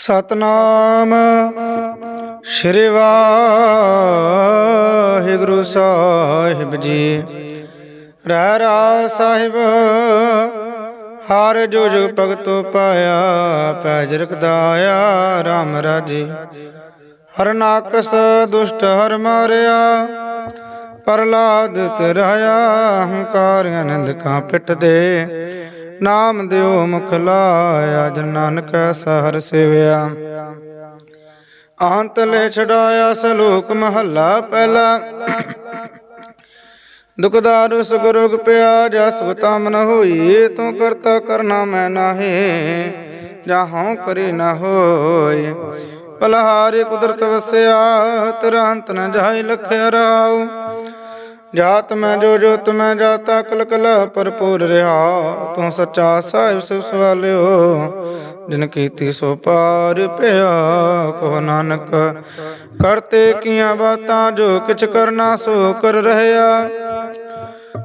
ਸਤਨਾਮ। ਸ਼੍ਰੀ ਵਾਹਿਗੁਰੂ ਸਾਹਿਬ ਜੀ। ਰਹਿ ਰਾ ਸਾਹਿਬ, ਹਰ ਜੋ ਜੁਗ ਭਗਤੋ ਪਾਇਆ ਪੈਜ ਰਖਦਾਇਆ RAM ਰਾਜੀ। ਹਰ ਨਾਕਸ ਦੁਸ਼ਟ ਹਰ ਮਾਰਿਆ ਪ੍ਰਲਾਦ ਤਰਾਇਆ ਹੰਕਾਰ ਆਨੰਦ ਕਾ ਪਿੱਠ ਦੇ ਨਾਮ ਦਿਓ ਮੁਖ ਲਾਇਆ, ਜਨ ਨਾਨਕ ਸਹਰ ਸੇਵਿਆ। ਅੰਤ ਲੈ ਛਡਾਇਆ ਸਲੋਕ ਮਹੱਲਾ ਪਹਿਲਾ। ਦੁਖਦਾਰ ਸੁਗਰੋਗ ਪਿਆ ਜਸ ਬਤਮ ਨ ਹੋਈ, ਤੂੰ ਕਰਤਾ ਕਰਨਾ ਮੈਂ ਨਾਹੀ, ਜਾਹੋਂ ਕਰੀ ਨ ਹੋਈ। ਪਲਹਾਰੀ ਕੁਦਰਤ ਵਸਿਆ, ਤੇਰਾ ਅੰਤ ਨ ਜਾਈ ਲਖਿਆ ਰਾਉ। ਜਾਤ ਮੈਂ ਜੋ ਜੋਤ ਮੈਂ ਜਾਤਾ, ਕਲ ਕਲ ਭਰਪੂਰ ਰਹਾ। ਤੂੰ ਸੱਚਾ ਸਾਹਿਬ ਸਿਵ ਸਵਾਲਿਓ, ਜਿਨ ਕੀਤੀ ਸੋ ਪਾਰ ਪਿਆ ਕੋ ਨਾਨਕ, ਕਰਤੇ ਕੀਆਂ ਬਾਤਾਂ ਜੋ ਕਿਛ ਕਰਨਾ ਸੋ ਕਰ ਰਹਿਆ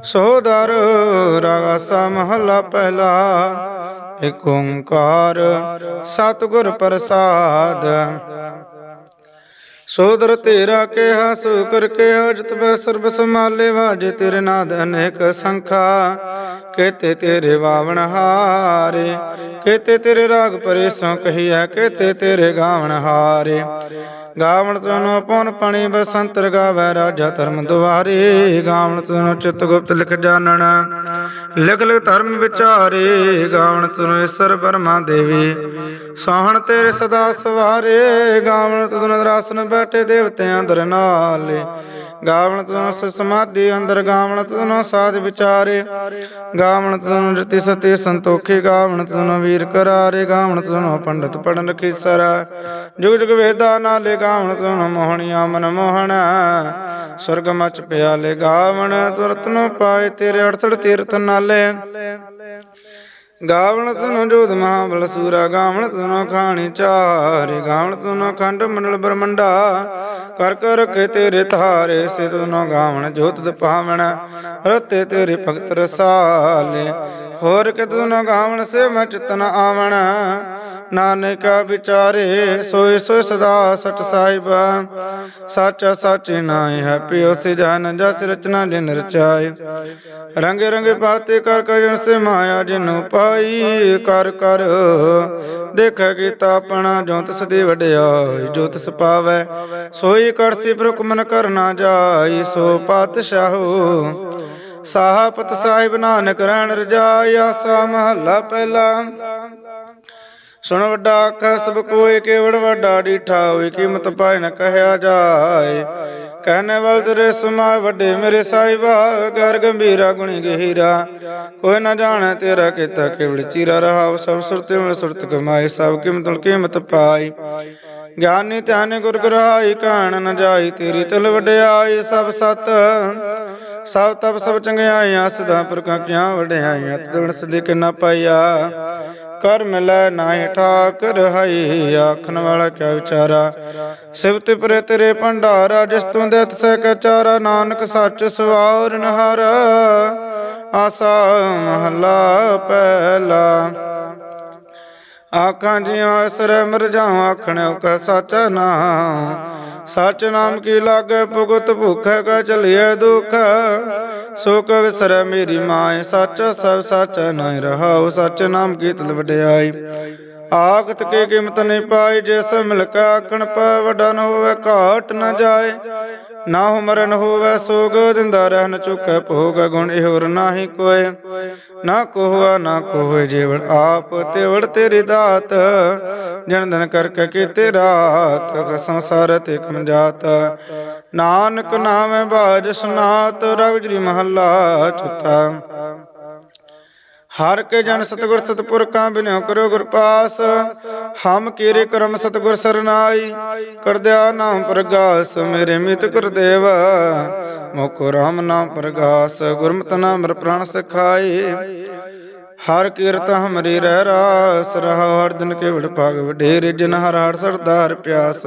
ਸੋ ਦਰ ਰਾਗਾਸਾ ਮਹੱਲਾ ਪਹਿਲਾ ਏਕ ਓੰਕਾਰ ਸਤਿਗੁਰ ਪ੍ਰਸਾਦ। ਸੋਦਰ ਤੇਰਾ ਕਿਹਾ ਸੋ ਕਰ ਕਿਹਾ, ਜਿਤ ਬੈ ਸਰਬ ਸਮਾਲੇ ਵਾਜੇ ਤੇਰੇ ਨਾਦ ਅਨੇਕ ਸੰਖਾ। ਕੇਤੇ ਤੇਰੇ ਵਾਵਣ ਹਾਰੇ ਕੇਤੇ ਤੇਰੇ ਰਾਗ ਪਰੇ ਸੋ ਕਹੀਐ ਕੇਤੇ ਤੇਰੇ ਗਾਵਣ ਹਾਰੇ। ਗਾਵਣ ਤਨੋ ਪਉਨ ਪਣੀ ਬਸੰਤਰ ਗਾਵੈ ਰਾਜਾ ਧਰਮ ਦੁਆਰੇ, ਗਾਵਣ ਤਨੋ ਚਿਤ ਗੁਪਤ ਲਿਖ ਜਾਣਨ। ਲਿਖ ਲਿਖ ਧਰਮ ਵਿਚਾਰੇ, ਗਾਵਣ ਤਨੋ ਈਸ਼ਰ ਬਰਮਾ ਦੇਵੀ। ਸੋਹਣ ਤੇਰੇ ਸਦਾ ਸਵਾਰੇ, ਗਾਵਣ ਤਨੋ ਦਰਾਸਨ ਬੈਠੇ ਦੇਵਤਿਆਂ ਦਰ ਨਾਲੇ। ਗਾਵਣ ਤਨੋ ਸ ਸਮਾਧੀ, ਅੰਦਰ ਗਾਵਣ ਤਨੋ ਸਾਧ ਵਿਚਾਰੇ। ਗਾਵਣ ਤਨੋ ਜਤੀ ਸਤੀ ਸੰਤੋਖੀ ਗਾਵਣ ਤਨੋ ਵੀਰ ਕਰਾਰੇ। ਗਾਵਣ ਤਨੋ ਪੰਡਤ ਪੜਨ ਰਖੀ ਸਰਾ। ਜੁਗ ਜੁਗ ਵੇਦਾ ਨਾਲੇ ਗਾਵਣ ਤਨੋ ਮੋਹਣੀਆਂ ਮਨ ਮੋਹਣ। ਸੁਰਗ ਮਚ ਪਿਆਲੇ ਗਾਵਣ, ਤੁਰਤ ਨੂੰ ਪਾਏ ਤੇਰੇ ਅੜਸੜ ਤੀਰਥ ਨਾਲੇ। ਗਾਵਣ ਤਨੋ ਜੋਧ ਮਹਾਬਲ ਸੂਰਾ ਗਾਵਣ ਤਨੋ ਖਾਣੀ ਚਾਰੇ ਗਾਵਣ ਸੁਨੋ ਖੰਡ ਮੰਡਲ ਬ੍ਰਹਮੰਡਾ ਕਰ ਕਰ ਰਖੇ ਤੇਰੇ ਧਾਰੇ ਸੇ ਤਨੋ ਗਾਵਣ ਜੋਤ ਦ ਪਾਵਣ। ਰਤੇ ਤੇਰੇ ਭਗਤ ਰਸਾਲੇ, ਹੋਰ ਕਿ ਤਨੋ ਗਾਵਣ ਸੇ ਮੈਂ ਚਿਤਨ ਆਵਣ। ਨਾਨਕ ਵਿਚਾਰੇ ਸੋਈ ਸੋਈ ਸਦਾ ਸਚ ਸਾਹਿਬ। ਸਚ ਸਚ ਨਾਇ ਹੈ, ਪਿਓ ਸੇ ਜਨ ਜਸ ਰਚਨਾ ਜਿਨ ਰਚਾਏ। ਰੰਗ ਰੰਗ ਪਾਤੇ ਕਰ ਕਰ ਸੇ ਮਾਇਆ ਜਿਨੂ ਪਾਈ। ਕਰ ਕਰ ਦੇਖ ਕੀਤਾ ਆਪਣਾ ਜੋ ਤਿਸ ਦੀ ਵਡਿਆਈ, ਜੋ ਤਿਸ ਪਾਵੈ। ਸੋਈ ਕਰਸੀ ਬ੍ਰੁਕ ਮਨ ਕਰਨਾ ਜਾਈ, ਸੋ ਪਾਤਸ਼ਾਹੋ। ਸਾਹਪਤ ਸਾਹਿਬ ਨਾਨਕ ਰਹਿਣ ਰਜਾਈ, ਆਸਾ ਮਹੱਲਾ ਪਹਿਲਾ। ਸੁਣ ਵੱਡਾ ਆਖੈ ਸਭ ਕੋਇ ਕੇਵੜ ਵੱਡਾ ਡੀਠਾ, ਹੋਈ ਕੀਮਤ ਪਾਇ ਨ ਕਹਿਆ ਜਾਏ। ਕਹਿਨੇ ਵਲ ਤੇਰੇ ਸਮਾਇ ਵੱਡੇ ਮੇਰੇ ਸਾਹਿਬਾ, ਗਰ ਗੰਭੀਰਾ ਗੁਣੀ ਗਹੀਰਾ। ਕੋਈ ਨ ਜਾਣੈ ਤੇਰਾ ਕੀਤਾ ਕੇਵੜ ਚੀਰਾ ਰਹਾ ਸਭ ਸੁਰਤ ਮਿਲ ਸੁਰਤ ਕਮਾਈ, ਸਭ ਕੀਮਤ ਕੀਮਤ ਪਾਈ। ਗਿਆਨੀ ਧਿਆਨ ਗੁਰ ਗਰਾਈ ਕਾਣ ਨ ਜਾਈ ਤੇਰੀ ਤਲ ਵਡਿਆਈ, ਸਭ ਸਤ, ਸਭ ਤਪ ਸਭ ਚੰਗਿਆਈਆਂ, ਸਦਾ ਪੁਰਖਾਂ ਕਿਆਂ ਵਡਿਆਈਆਂ ਤਦਣ ਸਦੀ ਕਿਨਾ ਪਾਈਆ। ਕਰ ਮਿਲੈ ਨਾਹੀ ਠਾਕ ਰਹਾਈ ਆਖਣ ਵਾਲਾ ਕਿਆ ਵਿਚਾਰਾ? ਸਿਵਤ ਪਰੇ ਤੇਰੇ ਭੰਡਾਰਾ, ਜਿਸ ਤੂੰ ਦੇ ਸੈ ਕੈ ਚਾਰਾ, ਨਾਨਕ ਸੱਚ ਸਵਾਰ ਨਹਰ। ਆਸਾ ਮਹੱਲਾ ਪਹਿਲਾ। ਆਖਾਂ ਜਿਉ ਅਸਰ ਮਰ ਜਾਉ ਆਖਣਿਓ ਕੈ ਸੱਚ ਨਾਮ। ਸਚ ਨਾਮ ਕੀ ਲਾਗੇ ਭੁਗਤ ਭੁਖੈ ਕੈ ਚਲਿਐ ਦੁਖ। ਸੁਖ ਵਿਸਰੈ ਮੇਰੀ ਮਾਇ ਸੱਚ ਸਭ ਸੱਚ ਨਹੀਂ ਰਹਾਉ ਸੱਚ ਨਾਮ ਕੀ ਤਲ ਵਡਿਆਈ ਆਖਤ ਕੇ ਕੀਮਤ ਨਹੀਂ ਪਾਈ ਜਿਸ ਮਿਲ ਆਖਣ ਪੈ, ਵੱਡਾ ਨ ਹੋਵੇ, ਘਾਟ ਨ ਜਾਏ। ਨਾ ਮਰਨ ਹੋਵੇ, ਸੋਗ ਦਿੰਦਾ ਰਹਿਣ ਚੁੱਕੈ, ਭੋਗ ਗੁਣ ਇਹੋਰ ਨਾਹੀ ਕੋਏ। ਨਾ ਕੋਹਾ ਨਾ ਕੋਏ ਜੀਵਨ ਆਪ ਤੇਵੜ ਤੇਰੀ ਦਾਤ। ਜਨ ਦਿਨ ਕਰਕੇ ਕੀਤੇ ਰਾਤ ਸੰਸਾਰ ਤੇ ਕਮ ਜਾਤ। ਨਾਨਕ ਨਾਮ ਬਾਜ ਸਨਾਤ ਰਗਜਰੀ ਮਹੱਲਾ ਚੁੱਤਾ ਹਰ ਕੇ ਜਨ ਸਤਗੁਰ ਸਤਪੁਰਖਾਂ ਬਿਨਿਓ ਕਰੋ ਗੁਰ ਪਾਸ ਹਮ ਕੀਰੇ ਕਰਮ ਸਤਗੁਰ ਸਰਨਾਈ। ਕਰਦਿਆ ਨਾਮ ਪ੍ਰਗਾਸ ਮੇਰੇ ਮਿਤ ਗੁਰਦੇਵ। ਮੁਖ ਰਾਮ ਨਾਮ ਪ੍ਰਗਾਸ ਗੁਰਮਤਿ ਨਾਮ ਮਰ ਪ੍ਰਾਣ ਸਖਾਈ। ਹਰ ਕੀਰਤ ਹਮਰੀ ਰਹਿ ਰਾਸ ਰਹਾ ਹਰ ਦਿਨ ਕੇ ਵਡ ਭਾਗ ਵਡੇਰੇ ਜਿਨ ਹਰ ਹਰ ਸਰਦਾਰ ਪਿਆਸ।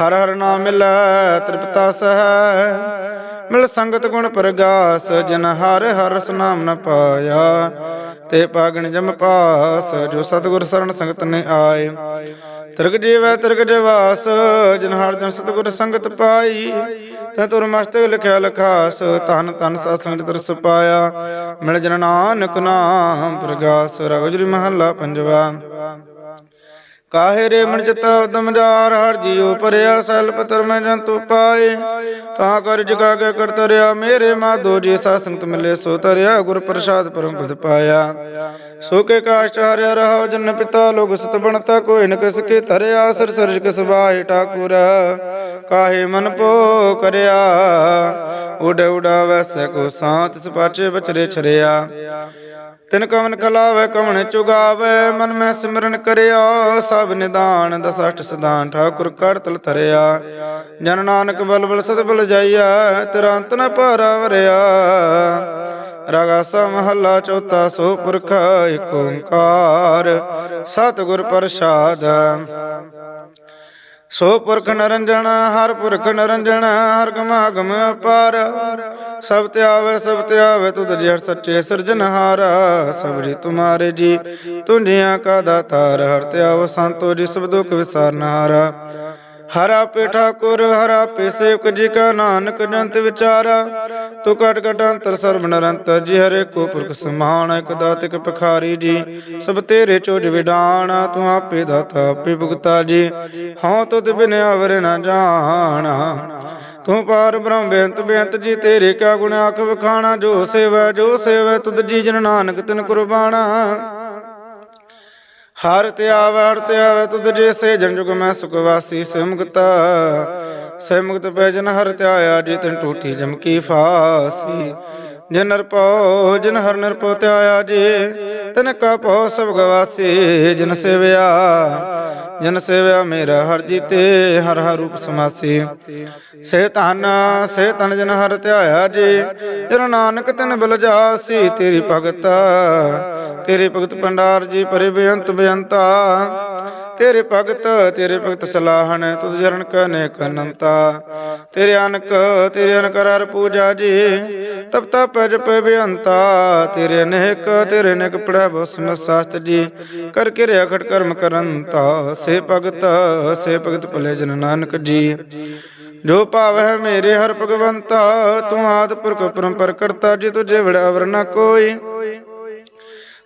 ਹਰ ਹਰ ਨਾਮ ਮਿਲੈ ਤ੍ਰਿਪਤਾ ਸਹਿ। ਮਿਲ ਸੰਗਤ ਗੁਣ ਪ੍ਰਗਾਸ, ਜਿਨ ਹਰ ਹਰ ਰਸ ਨਾਮ ਨ ਪਾਇਆ। ਤੇ ਪਾਗਣ ਜਮ ਪਾਸ, ਜੋ ਸਤਿਗੁਰ ਸਰਣ ਸੰਗਤ ਨੇ ਆਏ। ਤਿਰਗ ਜੀਵੈ ਤਿਰਗ ਜਵਾਸ, ਜਨ ਹਰ ਜਨ ਸਤਿਗੁਰ ਸੰਗਤ ਪਾਈ। ਤੈ ਤੁਰ ਮਸਤਕ ਲਿਖਿਆ ਲਖਾਸ ਤਨ ਤਨ ਸਤ ਸੰਗਤ ਤਰਸ ਪਾਇਆ। ਮਿਲ ਜਨ ਨਾਨਕ ਨਾਮ ਪ੍ਰਗਾਸ ਰਗਜਰੀ ਮਹੱਲਾ ਪੰਜਵਾ। ਕਾਹੇ ਰੇ ਮਨ ਚਿਤਾ ਉਦਮ ਜਾਰ, ਹਰ ਜੀਉ ਪਰਿਆ ਸੈਲ ਪਤਰ ਮੈਂ ਜੰਤੂ ਪਾਏ। ਤਾਂ ਕਰ ਜਗਾ ਕੇ ਕਰਤਰਿਆ ਮੇਰੇ ਮਾਧੋ ਜੀ ਸਾ ਸੰਗਤ ਮਿਲੇ, ਸੋ ਤਰਿਆ, ਗੁਰ ਪ੍ਰਸਾਦ ਪਰਮ ਪਦ ਪਾਇਆ। ਸੋ ਕੇ ਕਾਸ਼ ਹਰਿਆ ਰਹਾ ਜਨ ਪਿਤਾ ਲੋਗ ਸਤ ਬਣਤਾ, ਕੋਈ ਨ ਕਿਸ ਕੇ ਧਰਿਆ, ਸਰ ਸਰਜ ਕਿਸ ਬਾਹੇ ਠਾਕੁਰ। ਕਾਹੇ ਮਨ ਪੋ ਕਰਿਆ, ਉਡ ਵੈਸੇ ਕੋ ਸਾਤ ਸਪਾਚੇ ਬਚਰੇ ਛਰਿਆ। ਤਿਨ ਕਵਨ ਕਲਾਵੇ ਕਵਣ ਚੁਗਾਵੇ, ਮਨ ਮੈਂ ਸਿਮਰਨ ਕਰਿਆ। ਸਭ ਨਿਦਾਨ ਦਸਸ਼ਟ ਸਦਾਨ ਠਾਕੁਰ ਕਰ ਤਲ ਧਰਿਆ। ਜਨ ਨਾਨਕ ਬਲ ਬਲ ਸਦ ਬਲ ਜਾਈਆ ਤੇਰਾ ਅੰਤ ਨ ਭਾਰਾ ਵਰਿਆ ਰਗਾਸਾ ਚੌਥਾ ਸੋ ਪੁਰਖ ਏਕ ਓੰਕਾਰ। ਸਤਿਗੁਰ ਪ੍ਰਸਾਦ। ਸੋ ਪੁਰਖ ਨਰੰਜਨ, ਹਰ ਪੁਰਖ ਨਰੰਜਨ, ਹਰ ਗਮਾਗਮ ਅਪਾਰ। ਸਭ ਤੇ ਆਵੇ, ਸਭ ਤੇ ਆਵੇ, ਤੁਧ ਜੜ ਸੱਚੇ ਸਿਰਜਨਹਾਰ ਸਭ ਜੀ ਤੁਮਾਰੇ ਜੀ, ਤੁਝਿਆਂ ਕਾ ਦਾਤਾਰ। ਹਰ ਤੇ ਆਵ, ਸੰਤੋ ਜੀ, ਸਭ ਦੁਖ ਵਿਸਾਰਨਹਾਰ ਹਰ ਆਪੇ ਠਾਕੁਰ, ਹਰ ਆਪੇ ਸੇਵਕ ਜੀ ਕਾ ਨਾਨਕ, ਜੰਤ ਵਿਚਾਰਾ। ਤੂੰ ਕਟ ਕਟ ਅੰਤਰ ਸਰਬ ਨਿਰੰਤਰ ਜੀ, ਹਰੇ ਕੋ ਪੁਰਖ ਸਮਾਨ, ਇਕ ਦਾਤ, ਇਕ ਜੀ। ਸਭ ਤੇਰੇ ਚੋਜ ਵਿਡਾਨ ਤੂੰ ਆਪੇ ਦਾਤਾ, ਆਪੇ ਭੁਗਤਾ ਜੀ। ਹਉ ਤੁਧ ਬਿਨ ਅਵਰ ਨ ਜਾਣਾ। ਤੂੰ ਪਾਰ ਬ੍ਰਹਮ ਬੇਅੰਤ ਬੇਅੰਤ ਜੀ, ਤੇਰੇ ਕਾ ਗੁਣ ਆਖ ਵਖਾਣਾ। ਜੋ ਸੇਵਾ ਜੋ ਸੇਵਾ, ਤੁਧ ਜੀ ਜਨ ਨਾਨਕ ਤਿਨ ਕੁਰਬਾਨਾ ਹਰ ਤੇ ਆਵੈ, ਹਰ ਤੇ ਆਵੈ, ਤੁਧ ਜੇ ਸੇ ਜਨ ਜੁਗ ਮੈਂ ਸੁਖ ਵਾਸੀ ਸਿਮਗਤ। ਸਿਮਗਤ ਪੈ ਜਨ ਹਰ ਤੇ ਆਇਆ ਜੀ ਤਨ ਟੂਟੀ ਜਮ ਫਾਸੀ। ਜਨ ਨਰਪੋ ਜਨ ਹਰ ਨਰਪੋ ਤੇ ਆਇਆ ਜੀ ਕਾ ਪੋ ਸਭ ਗਵਾਸੀ। ਜਨ ਸੇਵਿਆ ਜਨ ਸੇਵਿਆ ਮੇਰਾ ਹਰ ਜੀਤੇ, ਹਰ ਹਰ ਰੂਪ ਸਮਾਸੀ। ਸੇ ਧਨ, ਸੇ ਤਨ ਜਨ ਹਰ ਧਿਆਇਆ ਜੀ, ਜਨ ਨਾਨਕ ਤਿਨ ਬਲ ਜਾਸੀ ਤੇਰੀ ਭਗਤ ਤੇਰੀ ਭਗਤ ਭੰਡਾਰ ਜੀ, ਪਰੇ ਬੇਅੰਤ ਬੇਅੰਤਾ। ਤੇਰੇ ਭਗਤ ਤੇਰੇ ਭਗਤ ਸਲਾਹਣ, ਤੁਧ ਜਰਨ ਕਨੇ ਕਨੰਤਾ ਤੇਰੇ ਅਨਕ, ਤੇਰੇ ਅਨਕਰ ਹਰ ਪੂਜਾ ਜੀ, ਤਪ ਤਪ ਜਪ ਬੇਅੰਤਾ ਤੇਰੇ ਅਨੇਕ ਤੇਰੇ ਅਨੇਕ ਪੜੈ ਬਸਮ ਸਾਸਤ ਜੀ, ਕਰ ਕੇ ਅਖਟ ਕਰਮ ਕਰੰਤਾ। ਸੇ ਭਗਤ ਸੇ ਭਗਤ ਭਲੇ ਜਨ ਨਾਨਕ ਜੀ। ਜੋ ਭਾਵ ਹੈ ਮੇਰੇ ਹਰ ਭਗਵੰਤਾ, ਤੂੰ ਆਦ ਪੁਰਖ ਪਰੰਪਰ ਕਰਤਾ, ਜੀ ਤੁਝੇ ਵੜਾ ਵਰ ਕੋਈ।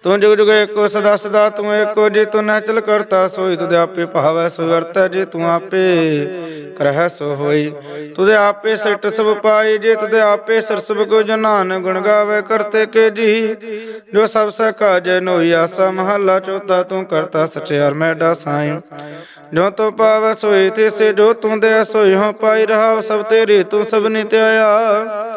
ਤੂੰ ਜੁਗ ਜੁਗ ਏਕੋ ਸਦਾ ਸਦਾ ਤੂੰ ਏਕੋ ਜੀ ਤੂੰ ਨਚਲ ਕਰਤਾ, ਸੋਈ ਤੁਧ ਆਪੇ ਭਾਵੈ ਸੋ ਵਰਤੈ ਜੇ ਤੂੰ ਆਪੇ ਕਰਹਿ ਸੋ ਹੋਈ। ਤੁਧ ਆਪੇ ਸਿਟ ਸਭ ਪਾਈ ਜੇ ਤੁਧ ਆਪੇ ਸਰ ਕੋ ਜਨਾਨ ਗੁਣ ਗਾਵੇ, ਕਰਤੇ ਕੇ ਜੀ। ਜੋ ਸਭ ਸਕਾ ਜੈ ਨੋਈ ਆਸਾ, ਮਹੱਲਾ ਚੌਥਾ, ਤੂੰ ਕਰਤਾ ਸਚਿਆਰ ਮੈਡਾ ਸਾਈ। ਜੋ ਤੋ ਪਾਵੈ ਸੋਈ ਤੇ ਸੇ ਜੋ ਤੂੰ ਦੇ ਸੋਈ ਹੋ ਪਾਈ ਰਹਾ ਸਭ ਤੇਰੀ ਤੂੰ ਸਭ ਨਿਤਿਆ।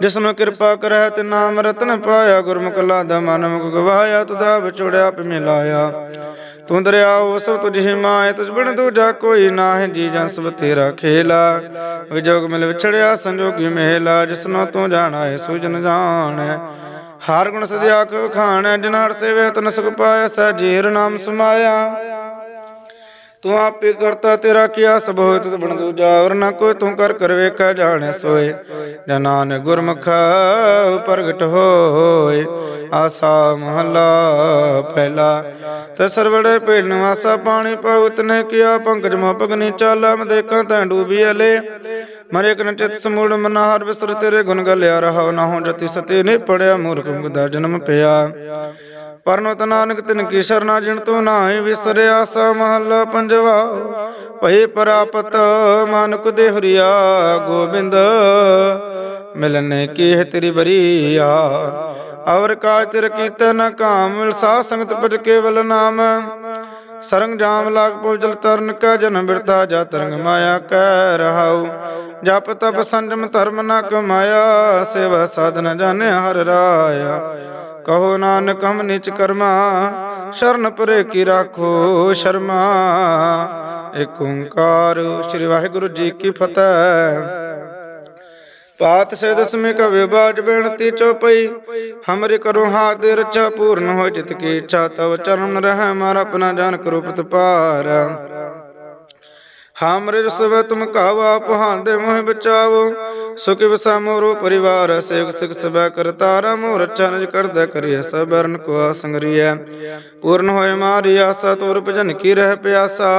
ਜਿਸਨੂੰ ਕਿਰਪਾ ਕਰੈ ਤੇ ਨਾਮ ਰਤਨ ਪਾਇਆ, ਗੁਰਮੁਖ ਲਾਦਾ ਮਨ ਮੁਖ ਗਵਾਇਆ ਤੁਧਾ ਵਿਛੋੜਿਆ ਪਿ ਮਿਲਾਇਆ। ਤੂੰ ਦਰਿਆਓ ਸਭ ਤੁਝ ਹੀ ਤੁਝ ਬਿਨ ਦੂਜਾ ਕੋਈ ਨਾਹੀਂ, ਜੀ ਜਨ ਸਭ ਤੇਰਾ ਖੇਲਾ। ਵਿਜੋਗ ਮਿਲ ਵਿਛੜਿਆ, ਸੰਜੋਗੀ ਮਹਿਲਾ ਜਿਸਨੂੰ ਤੂੰ ਜਾਣਾ ਹੈ ਸੁਜਨ ਜਾਣੈ। ਹਰ ਗੁਣ ਸਦਿਆ ਕੋ ਖਾਣ ਜਿਨ ਹਰ ਸੇਵੇ ਤਨ ਸੁਖ ਪਾਇਆ, ਸਹਿ ਸਜੀਰ ਨਾਮ ਸਮਾਇਆ। ਤੂੰ ਆਪੇ ਕਰਤਾ ਤੇਰਾ ਕੀਆ ਸਭ ਹੋਇ ਤੁਧ ਬਣ ਦੂਜਾ ਔਰ ਨਾ ਕੋਈ ਤੂੰ ਕਰ ਕਰ ਵੇਖਾ ਜਾਣੈ ਸੋਏ। ਜਨਾਨ ਗੁਰਮੁਖ ਪ੍ਰਗਟ ਹੋਏ, ਆਸਾ ਮਹਲਾ ਪਹਿਲਾ ਤੇ ਸਰਵੜੇ ਪੇਲ ਨਿਵਾਸਾ ਪਾਣੀ ਪਉਤ ਨੇ ਕੀਆ ਪੰਕਜ ਮੋ ਪਗਨੀ ਚਾਲਾ, ਮੈਂ ਦੇਖਾਂ ਤੈਂ ਡੂਬੀ ਅਲੇ। ਮਰੇ ਕਨ ਚਿਤ ਸਮੂੜ ਮਨਾ ਹਰ ਬਿਸਰ ਤੇਰੇ ਗੁਣ ਗਲਿਆ ਰਹਾ ਨਾ ਹੋ ਜਤੀ ਸਤੇ ਨੇ ਪੜਿਆ, ਮੂਰਖ ਮੁਗਦਾ ਜਨਮ ਪਿਆ। ਪਰਨਤ ਨਾਨਕ ਤਿਨ ਕੀ ਸਰਨਾ ਜਿਣ ਤੂੰ ਨਾਹੀ ਵਿਸਰਿਆ ਸਾ ਮਹੱਲਾ ਪੰਜਵਾ, ਭਈ ਪ੍ਰਾਪਤ ਮਾਨੁਕ ਦੇ ਹਰੀਆ ਗੋਬਿੰਦ, ਮਿਲਨੇ ਕੀ ਹੈ ਤੇਰੀ ਬਰੀਆ, ਅਵਰ ਕਾਜ ਤਿਰ ਕੀਤੇ ਨ ਕਾਮ ਸੰਗਤ ਪਜ ਕੇਵਲ ਨਾਮ, ਸਰੰਗ ਜਾਮ ਲਾਗ ਪਉਜਲ ਤਰਨ ਕਾ ਜਨ ਬਿਰਤਾ ਜਾ ਤਰੰਗ ਮਾਇਆ ਕਹਿ ਰਹਾਉ, ਜਪ ਤਪ ਸੰਜਮ ਧਰਮ ਨ ਕਮਾਇਆ, ਸੇਵਾ ਸਾਧਨ ਜਾਣੇ ਹਰ ਰਾਇਆ। ਕਹੋ ਨਾਨਕ ਹਮ ਨਿਚ ਕਰਮਾ, ਸ਼ਰਨ ਪਰੇ ਕੀ ਰਾਖੋ ਸ਼ਰਮਾ। ਏਕ ਓੰਕਾਰ ਸ੍ਰੀ ਵਾਹਿਗੁਰੂ ਜੀ ਕੀ ਫਤਿਹ। ਪਾਤ ਸੇ ਦਸਮੇ ਕਾ ਵਿਬਾਜ ਬੇਨਤੀ ਚੋਪਈ, ਹਮਰੇ ਕਰੋ ਹਾਥ ਦੇ ਰੱਛਾ ਪੂਰਨ ਹੋ ਜਿਤ ਕੀ ਇੱਛਾ, ਤਵ ਚਰਨ ਰਹਿ ਮਾਰ ਆਪਣਾ ਜਾਨ ਕਰੋ ਪਤਪਾਰ ਹਮਰੇ ਸਵੇ ਤੁਮ ਕਾਵਾ ਪਹਾਂਦੇ ਮੋਹ ਬਚਾਵੋ ਸੁਖ ਵਸਾ ਪਰਿਵਾਰ ਸੇਵ ਸਿਖ ਸਭਾ ਕਰਤਾਰਾ ਮੋਰ ਅੱਛਾ ਨਿਜ ਕਰਦਾ ਕਰੀਐ ਸਬਰਨ ਕੋ ਆਸੰਗਰੀਐ ਪੂਰਨ ਹੋਏ ਮਾਰੀ ਆਸਾ, ਤੋਰ ਭਜਨ ਕੀ ਰਹਿ ਪਿਆਸਾ।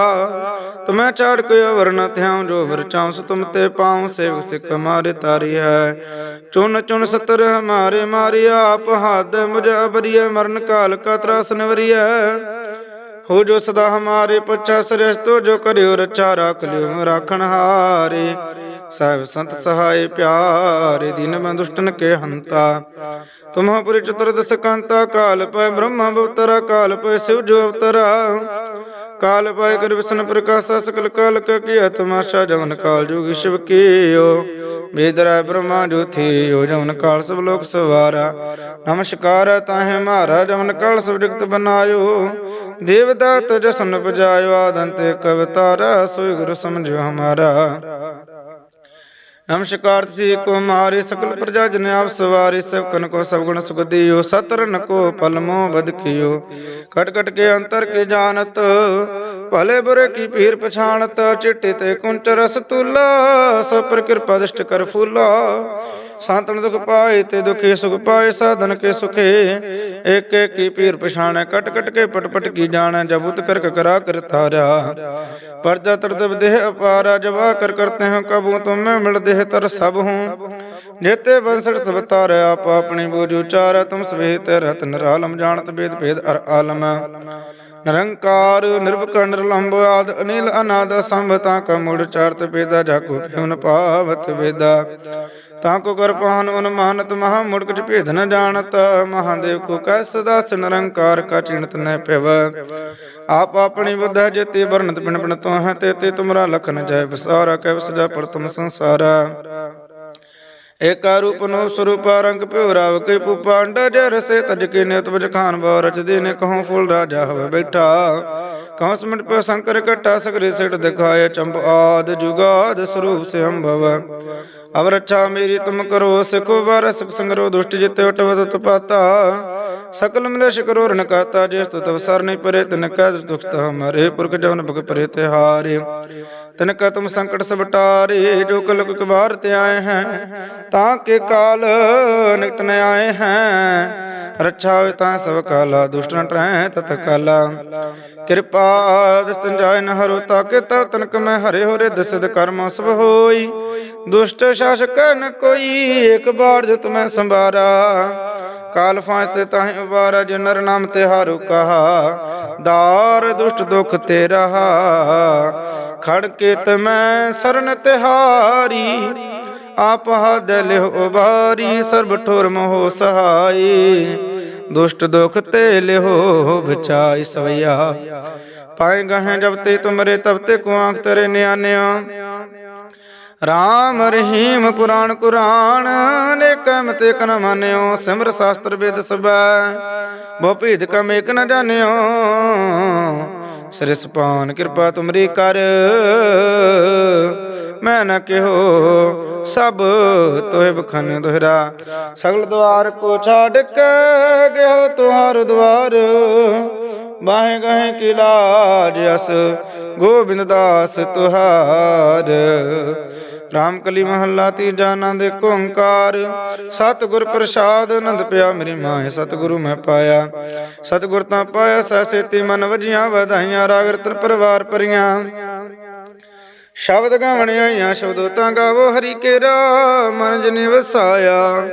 ਤੁਮੈ ਚਾੜ ਕੇ ਵਰਨ ਥਿਆਉ, ਜੋ ਵਰ ਚਾਉ ਤੁਮ ਤੇ ਪਾਉ, ਸੇਵਕ ਸਿਖ ਮਾਰੇ ਤਾਰੀ ਹੈ ਚੁਣ ਚੁਣ ਸਤਰ ਹਮਾਰੇ ਮਾਰੀ ਆਪ, ਹੱਦ ਮੁਝ ਅਬਰੀਐ, ਮਰਨ ਕਾਲ ਕਾ ਤਰਾਸ ਨਿਵਰੀਐ। ਹੋ ਜੋ ਸਦਾ ਹਮਾਰੇ ਪੱਛਾ ਸ੍ਰੇਸ਼ਟੋ ਜੋ ਕਰਿਓ ਰੱਛਾ, ਰਾਖ ਲਿਓ ਰਾਖਣ ਹਾਰੇ। ਸਾਹਿਬ ਸੰਤ ਸਹਾਇ ਪਿਆਰੇ ਦਿਨ ਮੈਂ ਦੁਸ਼ਟਨ ਕੇ ਹੰਤਾ। ਤੁਮਹ ਪੁਰੀ ਚਤੁਰਦਸ ਕੰਤਾ, ਕਾਲ ਪੈ ਬ੍ਰਹਮ ਅਵਤਰਾ, ਕਾਲ ਪੈ ਸਿਵ ਜੋ ਅਵਤਰਾ। ਕਾਲ ਪਾਇ ਕਰ ਵਿਸ਼ਨ ਪ੍ਰਕਾਸ਼ਾ, ਸਕਲ ਕਾਲ ਕ ਕੀਆ ਤਮਾਸ਼ਾ ਜਮਨ ਕਾਲ ਜੋਗੀ ਸ਼ਿਵ ਕੀਓ। ਵੇਦਰਾ ਬ੍ਰਹਮਾ ਜੋਥੀ ਹੋ ਜਮਨ ਕਾਲ ਸਭ ਲੋਕ ਸਵਾਰਾ। ਨਮਸਕਾਰ ਤਾਹੇ ਮਹਾਰਾ ਜਮਨ ਕਾਲ ਸਭ ਜਗਤ ਬਨਾਇਓ। ਦੇਵਦਾਤ ਜਸਨ ਬਜਾਇਓ ਆਦੰਤੇ ਕਵਤਾਰਾ ਸੋਈ ਗੁਰੂ ਸਮਝਿਓ ਹਮਾਰਾ। ਨਮਸਕਾਰ ਤੁਸੀਂ ਕੋ ਮਾਰੇ ਸਕਲ ਪ੍ਰਜਾ ਜਨ ਆਪ ਸਵਾਰੇ, ਸਭ ਕਨ ਕੋ, ਸਭ ਗੁਣ ਸੁਖ ਦਿਓ, ਸਤਰਨ ਕੋ ਪਲਮੋ ਬਦ ਕੀਓ। ਕਟ ਕਟ ਕੇ ਅੰਤਰ ਕੇ ਜਾਣਤ, ਭਲੇ ਬੁਰੇ ਕੀ ਪੀਰ ਪਛਾਣਤ, ਚਿੱਟੇ ਤੇ ਕੁੰਚ ਰਸ ਤੁਲਾ, ਸੋ ਪਰ ਕਿਰਪਾ ਦ੍ਰਿਸ਼ਟ ਕਰ ਫੂਲਾ। ਸੰਤਨ ਦੁਖ ਪਾਏ ਤੇ ਦੁਖੀ ਸੁਖ ਪਾਏ, ਸਾਧਨ ਕੇ ਸੁਖੇ। ਇੱਕ ਇੱਕ ਕੀ ਪੀਰ ਪਛਾਣੈ, ਕਟ ਕਟ ਕੇ ਪਟ ਪਟ ਕੀ ਜਾਣੈ, ਜਬੁਤ ਕਰ ਕਰਾ ਕਰ ਤਾਰਾ ਪਰਜਾ ਤਰਦਬ ਦੇਹ ਅਪਾਰਾ, ਜਵਾ ਕਰ ਕਰਤੇ ਹੋ ਕਬੂ, ਤੁਮੇ ਮਿਲ ਦੇਹ ਤਰ ਸਭ ਹੂੰ। ਜੇਤੇ ਬੰਸੜ ਸਭ ਤਾਰੇ, ਆਪ ਆਪਣੀ ਬੂਝ ਉਚਾਰੈ, ਤੁਮ ਸਵੇਹ ਤੇ ਰਤ ਜਾਣਤ ਬੇਦ ਭੇਦ ਅਰ ਆਲਮ। ਨਿਰੰਕਾਰ ਨਿਰਭਕਰ ਨਿਰਲੰਭ ਆਦ, ਅਨਿਲ ਅਨਾਦ ਸੰਭਤਾ ਕਾ ਮੁੜ ਪੇਦਾ ਜਾਕੋ ਪਿਉਨ ਪਾਵਤ ਵੇਦਾ। ਤਾਂ ਕੋ ਕਰ ਉਨ ਮਾਨਤ, ਮਹਾ ਮੁੜ ਕੁਛ ਭੇਦ ਨ ਜਾਣਤ ਮਹਾਦੇਵ ਕੋ ਕੈ ਸਦਾ ਨਿਰੰਕਾਰ ਕਾ ਚਿੰਤ ਨ ਪਿਵ। ਆਪ ਆਪਣੀ ਬੁੱਧ ਜੇਤੀ ਵਰਣਤ ਪਿਣ ਪਿਣ ਤੋ ਹੈ ਤੇ ਤੇ ਤੁਮਰਾ ਲਖਨ ਜੈ ਵਿਸਾਰਾ, ਕੈ ਸਜਾ ਪ੍ਰਤਮ ਸੰਸਾਰਾ। ਏਕਾ ਰੂਪ ਨੋ ਸਰੂਪ ਰੰਗ ਪਿਓ ਰਾਵ ਕੇ ਪੂਪਾ ਅੰਡਾ ਰਸੇ, ਤਜ ਕੇ ਨਿਤ ਬਜ ਖਾਨ ਬਾ ਰਚਦੇ ਨੇ ਕਹੋਂ ਫੁੱਲ ਰਾਜਾ ਹੋਵੇ ਬੈਠਾ। ਕਹੋਂ ਸਮਿਟ ਪਿਓ ਸੰਕਰ ਘਟਾ ਸਕਰੇ ਸਿਟ ਦਿਖਾਏ ਚੰਬ ਆਦ ਜੁਗਾਦ ਸਰੂਪ ਸੇ ਅਵ ਰੱਛਾ ਮੇਰੀ ਤੁਮ ਕਰੋ, ਸਿਖੋ ਵਾਰ, ਸਿਖ ਸੰਗਰੋ, ਦੁਸ਼ਟ ਜਿਤੇ ਉਟਵਤ ਤਪਾਤਾ ਸਕਲ ਮਿਲੇਸ਼ ਕਰੋ ਰਣ ਕਾਤਾ, ਜਿਸ ਤਵ ਸਰ ਨਹੀਂ ਪਰੇ, ਤਿਨ ਕੈ ਦੁਖਤ ਹਮਾਰੇ, ਪੁਰਖ ਜਵਨ ਭਗ ਪਰੇ ਤੇ ਹਾਰੇ ਤਿਨ ਕੈ ਤੁਮ ਸੰਕਟ ਸਵਟਾਰੇ, ਜੋ ਕਲ ਕੁ ਤੇ ਆਏ ਹੈ, ਤਾਂ ਕੇ ਕਾਲ ਨਿਕਟ ਨ ਆਏ ਹੈ। ਰੱਛਾ ਹੋਏ ਤਾਂ ਸਭ ਕਾਲਾ, ਦੁਸ਼ਟ ਨ ਟਰੈ ਤਤ ਕਾਲਾ। ਕਿਰਪਾ ਦਸਤਨ ਜਾਇ ਹਰੋ ਤਾਕੇ ਤਾ ਤਨਕ ਮੈਂ ਹਰੇ ਹੋਰੇ ਦਸਦ ਕਰਮ ਸਭ ਹੋਈ। ਦੁਸ਼ਟ ਸ਼ਾਸਕ ਨ ਕੋਈ ਇੱਕ ਬਾਰ ਜੋ ਤੁਮੈ ਸੰਭਾਰਾ। ਕਾਲ ਫਾਂਸ ਤੇ ਤਾਹੇ ਉਬਾਰਾ, ਜੋ ਨਰ ਨਾਮ ਤੇ ਹਾਰੂ ਕਹਾ। ਦਾਰ ਦੁਸ਼ਟ ਦੁਖ ਤੇ ਰਹਾ। ਖੜ ਕੇ ਤਮੈ ਸਰਨ ਤਿਹਾਰੀ ਆਪ ਹਦ ਲਿਹੁ ਉਬਾਰੀ, ਸਰਬ ਠੋਰ ਮੋਹ ਸਹਾਈ। ਦੁਸ਼ਟ ਦੁਖ ਤੇ ਲਿਹੋ ਬਚਾਈ ਸਵਈਆ। ਪਾਏ ਗਹੇ ਜਬ ਤੇ ਤੁਮਰੇ, ਤਬ ਤੇ ਕੋ ਆਂਖ ਤੇਰੇ ਨਿਆਨਿਆ ਰਾਮ ਰਹੀਮ ਪੁਰਾਣ ਕੁਰਾਨ, ਨੇਕਮ ਤੇ ਕਨ ਮੰਨਿਓ, ਸਿਮਰ ਸ਼ਾਸਤਰ ਵੇਦ ਸਬੈ। ਬਹੁ ਭੇਦ ਕਮ ਏਕ ਨ ਜਾਣਿਓ ਸ੍ਰਿਸ਼ਪਾਨ ਕਿਰਪਾ ਤੁਮਰੀ ਕਰ। ਮੈਂ ਨ ਕਿਹੋ, ਸਭ ਤੋਹਿ ਬਖਨ ਦੁਹਰਾ। ਸਗਲ ਦਵਾਰ ਕੋ ਛਾੜ ਕੇ ਗਿਓ ਤੁਹਾਰ ਦਵਾਰ। ਬਾਹੇ ਗਹੇ ਕੀ ਲਾਜ ਅਸ, ਗੋਬਿੰਦ ਦਾਸ ਤੁਹਾਰ। ਰਾਮ ਕਲੀ ਮਹੱਲਾ ਤੀਜਾ ਆਨੰਦ ਏਕ ਓੰਕਾਰ। ਸਤਿਗੁਰ ਪ੍ਰਸਾਦ ਆਨੰਦ ਪਿਆ ਮੇਰੀ ਮਾਏ, ਸਤਿਗੁਰੂ ਮੈਂ ਪਾਇਆ। ਸਤਿਗੁਰ ਤਾਂ ਪਾਇਆ ਸਸੇਤੀ ਮਨ ਵਜੀਆਂ, ਵਧਾਈਆਂ, ਰਾਗ ਰਤਨ ਪਰਿਵਾਰ ਪਰੀਆਂ ਸ਼ਬਦ ਗਾਵਣ ਆਈਆਂ, ਸ਼ਬਦੋ ਤਾਂ ਗਾਵੋ ਹਰੀ ਕੇਰਾ ਮਨ ਜਨੀ ਵਸਾਇਆ।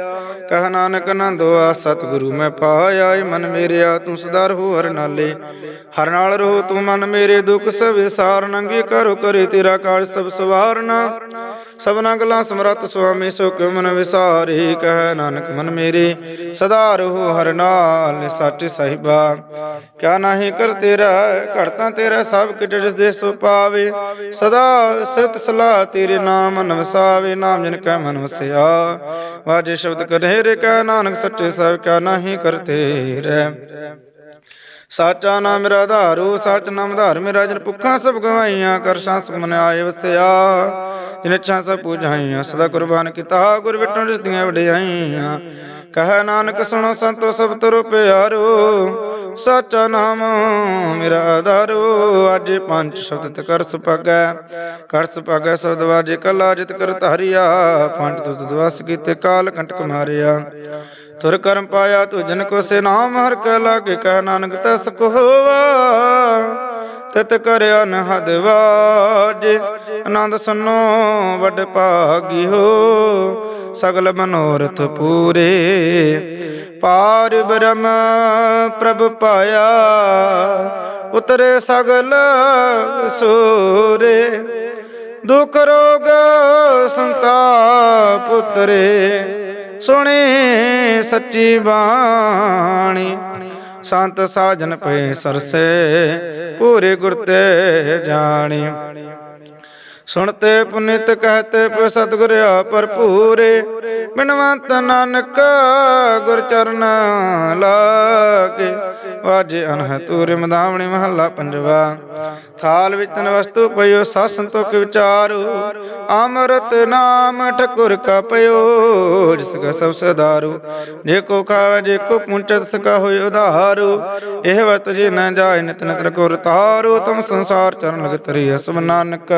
ਕਹ ਨਾਨਕ ਆਨੰਦੋ ਆ ਸਤਿਗੁਰੂ ਮੈਂ ਪਾਇਆ, ਏ ਮਨ ਮੇਰਿਆ, ਤੂੰ ਸਦਾ ਰਹੋ ਹਰ ਨਾਲੇ। ਹਰ ਨਾਲ ਰਹੋ ਤੂੰ ਮਨ ਮੇਰੇ ਦੁੱਖ, ਸਭ ਸਾਰ ਨੰਗੀ ਕਰੋ ਕਰੇ ਤੇਰਾ ਕਾਲ, ਸਭ ਸਵਾਰਨਾ। ਸਭਨਾ ਗੱਲਾਂ ਸਮਰੱਥ ਸੁਆਮੀ ਸੋ ਕਿਉ ਮਨ ਵਿਸਾਰੇ, ਕਹਿ ਨਾਨਕ ਮਨ ਮੇਰੇ, ਸਦਾ ਰਹੋ ਹਰ ਨਾਲ ਸੱਚ ਸਾਹਿਬਾ। ਕਿਆ ਨਾਹੀ ਕਰ ਤੇਰਾ ਘੜਤਾ ਤੇਰਾ, ਸਭ ਕਿਟ ਜਿਸ ਦੇ ਸੋ ਪਾਵੇ। ਸਦਾ ਸਿਤ ਸਲਾ ਤੇਰੇ ਨਾਮ ਮਨ ਨਾਮ ਜਿਨ ਕੈ ਮਨ ਵਸਿਆ। ਵਾਜੇ ਸ਼ਬਦ ਕਰੇ ਰੇ ਕਹਿ ਨਾਨਕ ਸੱਚੇ ਸਭ ਕਿਆ ਨਾਹੀ ਕਰ ਰਹਿ ਸਾਚਾ ਨਾਮ ਮੇਰਾ ਆਧਾਰੂ ਸਚ ਨਾਮ ਆਧਾਰ ਮੇਰਾ ਜਨ ਭੁੱਖਾਂ ਸਭ ਗਵਾਈਆਂ, ਕਰ ਸੰਸ ਮਨ ਆਏ ਵਸਿਆ। ਜਿਨ ਇੱਛਾ ਸਭ ਪੂਜਾਈਆਂ, ਸਦਾ ਕੁਰਬਾਨ ਕੀਤਾ, ਗੁਰ ਵਿਟਣ ਰਿਸ਼ਤੀਆਂ ਵਡਿਆਈਆਂ। ਕਹੈ ਨਾਨਕ, ਸੁਣੋ ਸੰਤੋ ਸਭ ਤੁਰ ਪਿਆਰੋ। ਸਾਚਾ ਨਾਮ ਮੇਰਾ ਆਧਾਰੋ ਅੱਜ ਪੰਜ ਸ਼ਬਦ ਤੇ ਕਰ ਸੁਪਾਗੈ ਕਰ ਸੁਪਾਗੈ ਸਬਦ ਵਾਜੇ ਕਲਾ ਜਿਤ ਕਰ ਧਾਰਿਆ। ਪੰਜ ਤੁਧ ਦਵਸ ਕੀਤੇ, ਕਾਲ ਕੰਟਕ ਮਾਰਿਆ। ਤੁਰ ਕਰਮ ਪਾਇਆ ਤੂੰ ਜਨ ਕੋ ਸੇ ਨਾਮ, ਹਰ ਕੈ ਲਾਗੇ ਕਹਿ ਨਾਨਕ ਤਸ ਕੋ ਹੋਵਾ ਤਤ ਕਰਿਆ ਨਹਦ ਵਾਜੇ, ਆਨੰਦ ਸੁਨੋ ਵੱਡ ਭਾਗੀ ਹੋ। ਸਗਲ ਮਨੋਰਥ ਪੂਰੇ, ਪਾਰ ਬ੍ਰਹਮ ਪ੍ਰਭ ਪਾਇਆ। ਉਤਰੇ ਸਗਲ ਸੂਰੇ, ਦੁਖ ਰੋਗ ਸੰਤਾਪ ਉਤਰੇ। ਸੁਣੇ ਸੱਚੀ ਬਾਣੀ। ਸੰਤ ਸਾਜਨ ਪਏ ਸਰਸੇ ਪੂਰੇ ਗੁਰ ਤੇ ਜਾਣੀ। ਸੁਣਤੇ ਪੁਨਿਤ ਕਹਤੇ ਪਏ ਸਤਿਗੁਰ ਆ ਭਰਪੂਰੇ। ਬਿਨਵੰਤ ਨਾਨਕ ਗੁਰ ਚਰਨ ਲਾਗੇ। ਵਾਜੇ ਅਨਹ ਤੂਰੇ ਮਦਾਵਣੀ ਮਹੱਲਾ ਪੰਜਵਾ। ਥਾਲ ਵਿੱਚ ਤਨ ਵਸਤੂ ਪਇਓ ਸਤ ਸੰਤੋਖ ਵਿਚਾਰੋ। ਅਮਰਤ ਨਾਮ ਠਕੁਰ ਕਾ ਪਇਓ ਜਿਸ ਕਾ ਸਭ ਸਦਾਰੂ। ਜੇ ਕੋ ਖਾਵੇ, ਜੇ ਕੋ ਪੁੰਚਤ ਸਕਾ ਹੋਇ ਉਧਾਰੂ। ਇਹ ਵਤ ਜੇ ਨਾ ਜਾਏ, ਨਿਤ ਨਿਤ ਰਕੁਰ ਤਾਰੂ। ਤਮ ਸੰਸਾਰ ਚਰਨ ਲਗ ਤਰੀ ਅਸਮ ਨਾਨਕ।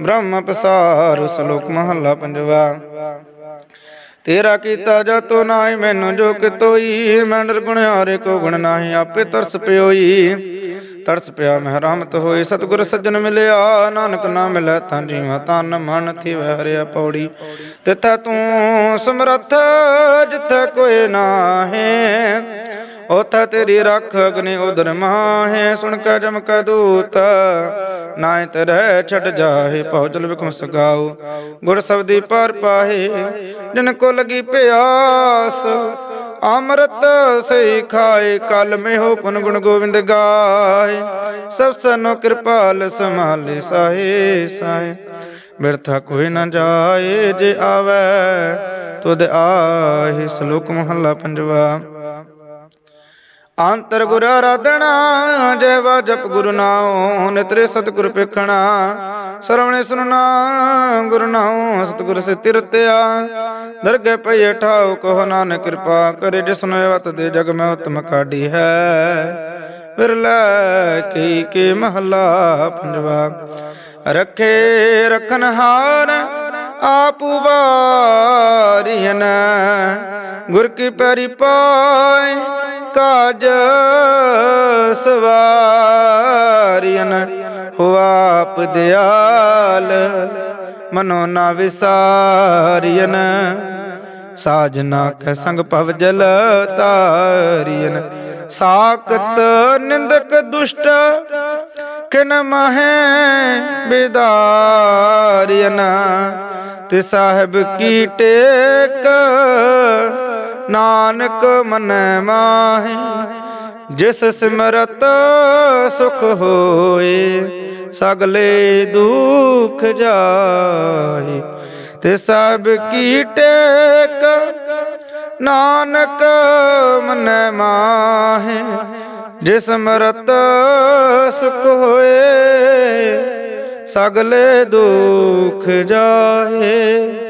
ਬ੍ਰਹਮ ਪਸਾਰ ਸਲੋਕ ਮਹੱਲਾ ਪੰਜਵਾ। ਤੇਰਾ ਕੀਤਾ ਜਾਤੋ ਨਾਹੀ, ਮੈਨੂੰ ਜੋ ਕਿਤੋਈ, ਮੈਂ ਨਿਰਗੁਣਿਆਰੇ ਕੋ ਗੁਣ ਨਾਹੀ, ਆਪੇ ਤਰਸ ਪਿਓਈ। ਤਰਸ ਪਿਆ ਮਹਿ ਰਹਿਮਤ ਹੋਈ, ਸਤਿਗੁਰ ਸੱਜਣ ਮਿਲਿਆ, ਨਾਨਕ ਨਾ ਮਿਲੈ ਤਾਂ ਜੀਵਾ ਤਨ ਮਨ ਥੀ ਵਹਿਰਿਆ ਪੌੜੀ। ਤਿਥੈ ਤੂੰ ਸਮਰੱਥ, ਜਿੱਥੈ ਕੋਈ ਨਾਹੀ ਉਥੈ ਤੇਰੀ ਰੱਖ ਅਗਨੀ ਉਦਰ ਮਾਹੇ, ਸੁਣ ਕੇ ਜਮ ਕੈ ਦੂਤ। ਨਾਇ ਤਰੈ ਛਟ ਜਾਹੇ ਪਹੁੰਚਲ ਵਿਕਮ ਸਗਾਉ। ਗੁਰ ਸਬਦੀ ਪਰ ਪਾਹੇ, ਜਿਨ ਕੋ ਲਗੀ ਪਿਆਸ। ਅੰਮ੍ਰਿਤ ਸਈ ਖਾਏ, ਕਲ ਮੇ ਪੁਨ ਗੁਣ ਗੋਬਿੰਦ ਗਾਏ। ਸਭ ਸਨੋ ਕਿਰਪਾਲ ਸਮਾਲੇ ਸਾਹੇ ਸਾਹੇ। ਬਿਰਥਾ ਕੋਈ ਨਾ ਜਾਏ, ਜੇ ਆਵੇ, ਤੁਧ ਆਹੇ, ਸ਼ਲੋਕ ਮਹੱਲਾ ਪੰਜਵਾ। ਅੰਤਰ ਗੁਰ ਆਰਾਧਣਾ ਜੈ ਜਪ ਗੁਰੂ ਨਾਉ, ਨਿਤਰੇ ਸਤਿਗੁਰ ਪੇਖਣਾ ਸਰਵਣੇ ਸੁਨਣਾ, ਗੁਰੂ ਨਾਉ, ਸਤਿਗੁਰ ਸੇ ਤਿਰਤਿਆ। ਦਰਗਹਿ ਪਈ ਠਾਉ ਕੋ ਨਾਨਕ ਕਿਰਪਾ ਕਰੇ, ਜਿਸ ਨੂੰ ਵਤ ਦੇ ਜਗ ਮੈਂ ਉਤਮ ਕਾਢੀ ਹੈ। ਵਿਰਲਾ ਕੀ ਕੇ ਮਹਲਾ ਪੰਜਵਾ। ਰਖੇ ਰਖਨ ਹਾਰ ਆਪ ਵਾਰੀਨ ਗੁਰ ਕੀ ਪੈਰੀ ਪਾਏ, ਕਾਜ ਸਵਾਰੀਨ ਹੋ ਦਿਆਲ, ਮਨੋ ਨਾ ਵਿਸਾਰੀਨ ਸਾਜਨਾ ਕੈ ਸੰਗ ਭਵ ਜਲ ਤਾਰੀਨ ਸਾਕਤ ਨਿੰਦਕ ਦੁਸ਼ਟ, ਕਿਨ ਮਹੇ ਬਿਦਾਰੀਨ ਤੇ ਸਾਹਿਬ ਕੀ ਟੇਕ ਨਾਨਕ ਮਨ ਮਾਹੇ, ਜਿਸ ਸਿਮਰਤ ਸੁਖ ਹੋਏ, ਸਗਲੇ ਦੁਖ ਜਾਏ। ਤੇ ਸਭ ਕੀ ਟੇਕ, ਨਾਨਕ ਮਨ ਮਾਹੇ, ਜਿਸ ਮਰਤ ਸੁਖ ਹੋਏ, ਸਗਲੇ ਦੁਖ ਜਾਏ।